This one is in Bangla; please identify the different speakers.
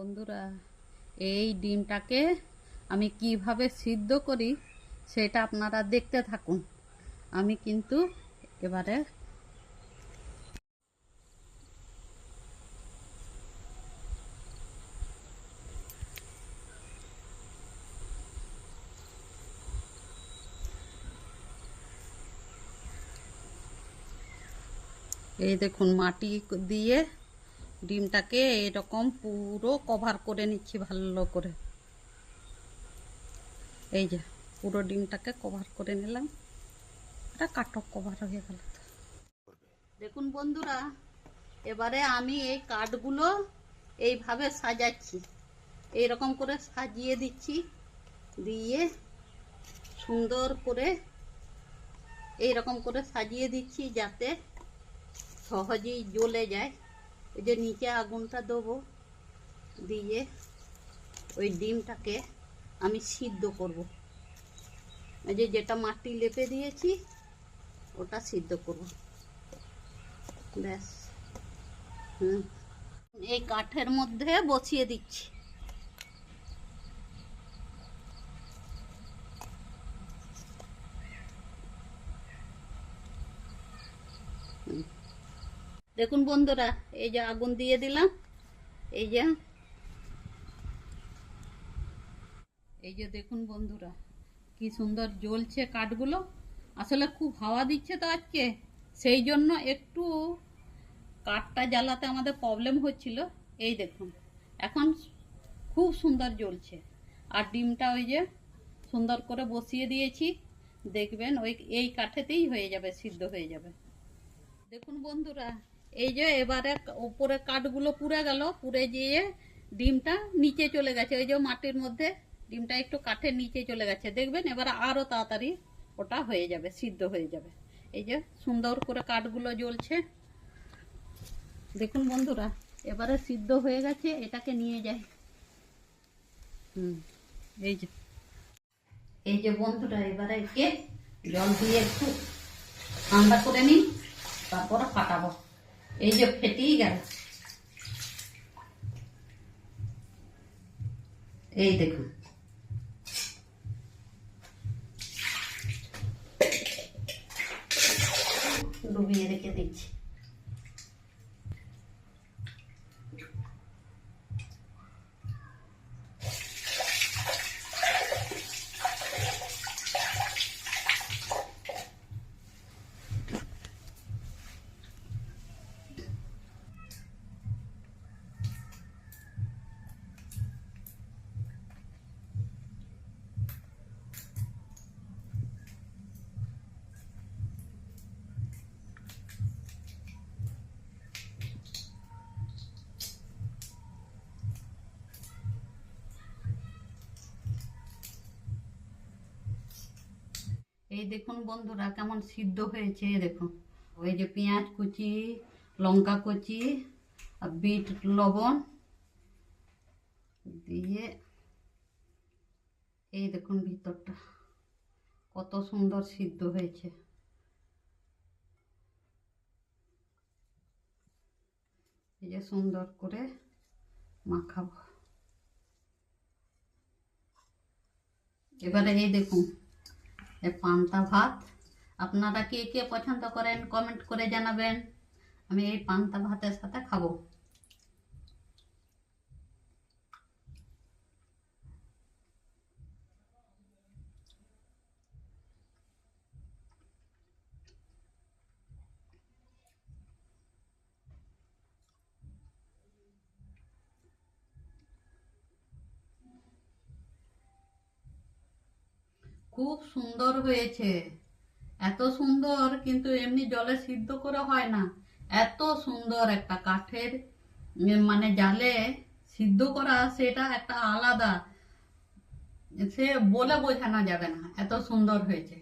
Speaker 1: বন্ধুরা, এই ডিমটাকে আমি কীভাবে সিদ্ধ করি সেটা আপনারা দেখতে থাকুন। আমি কিন্তু এবারে এই দেখুন মাটি দিয়ে ডিমটাকে এরকম পুরো কভার করে নিচ্ছি ভালো করে। এই যে, পুরো ডিমটাকে কভার করে নিলাম। এটা কাটক কভার হয়ে গেল দেখুন বন্ধুরা, এবারে আমি এই কাঠগুলো এইভাবে সাজাচ্ছি। এইরকম করে সাজিয়ে দিচ্ছি, দিয়ে সুন্দর করে এইরকম করে সাজিয়ে দিচ্ছি যাতে সহজেই জ্বলে যায়। এই যে নিচে আগুনটা দেবো দিয়ে ওই ডিমটাকে আমি সিদ্ধ করব। ওই যে যেটা মাটি লেপে দিয়েছি, ওটা সিদ্ধ করব। ব্যাস। হুম। এই কাঠের মধ্যে বসিয়ে দিচ্ছি। দেখুন বন্ধুরা, এই যে আগুন দিয়ে দিলাম। এই যে এই যে দেখুন বন্ধুরা, কি সুন্দর জ্বলছে কাঠগুলো। আসলে খুব হাওয়া দিচ্ছে তো আজকে, সেই জন্য একটু কাঠটা জ্বালাতে আমাদের প্রবলেম হচ্ছিল। এই দেখুন, এখন খুব সুন্দর জ্বলছে। আর ডিমটা ওই যে সুন্দর করে বসিয়ে দিয়েছি। দেখবেন ওই, এই কাঠেতেই হয়ে যাবে, সিদ্ধ হয়ে যাবে। দেখুন বন্ধুরা এই যে এবারে উপরে কাঠগুলো পুড়ে গেল, পুড়ে গিয়ে ডিমটা নিচে চলে গেছে। ওই যে মাটির মধ্যে ডিমটা একটু কাঠের নিচে চলে গেছে। দেখবেন এবারে আরও তাড়াতাড়ি ওটা হয়ে যাবে, সিদ্ধ হয়ে যাবে। এই যে সুন্দর করে কাঠগুলো জ্বলছে। দেখুন বন্ধুরা, এবারে সিদ্ধ হয়ে গেছে, এটাকে নিয়ে যাই। হুম, এই যে। এই যে বন্ধুরা, এবারে একে জল দিয়ে একটু ঠান্ডা করে নিই তারপরে ফাটাবো। এই যে ফেটেই গেল এই দেখুন ডুবিয়ে রেখে দিচ্ছি এই দেখুন বন্ধুরা কেমন সিদ্ধ হয়েছে দেখুন। ওই যে পেঁয়াজ কুচি, লঙ্কা কুচি আর বিট লবণ দিয়ে এই দেখুন ভিতরটা, কত সুন্দর সিদ্ধ হয়েছে। এই যে সুন্দর করে মাখাবো। এবারে এই দেখুন পান্তা ভাত। আপনারা কে কে পছন্দ করেন কমেন্ট করে জানাবেন। আমি এই পান্তা ভাতের সাথে খাব। খুব সুন্দর হয়েছে। এত সুন্দর, কিন্তু এমনি জলে সিদ্ধ করে হয় না। এত সুন্দর একটা কাঠের মানে জালে সিদ্ধ করা, সেটা একটা আলাদা। সে বলে বোঝানো যাবে না, এত সুন্দর হয়েছে।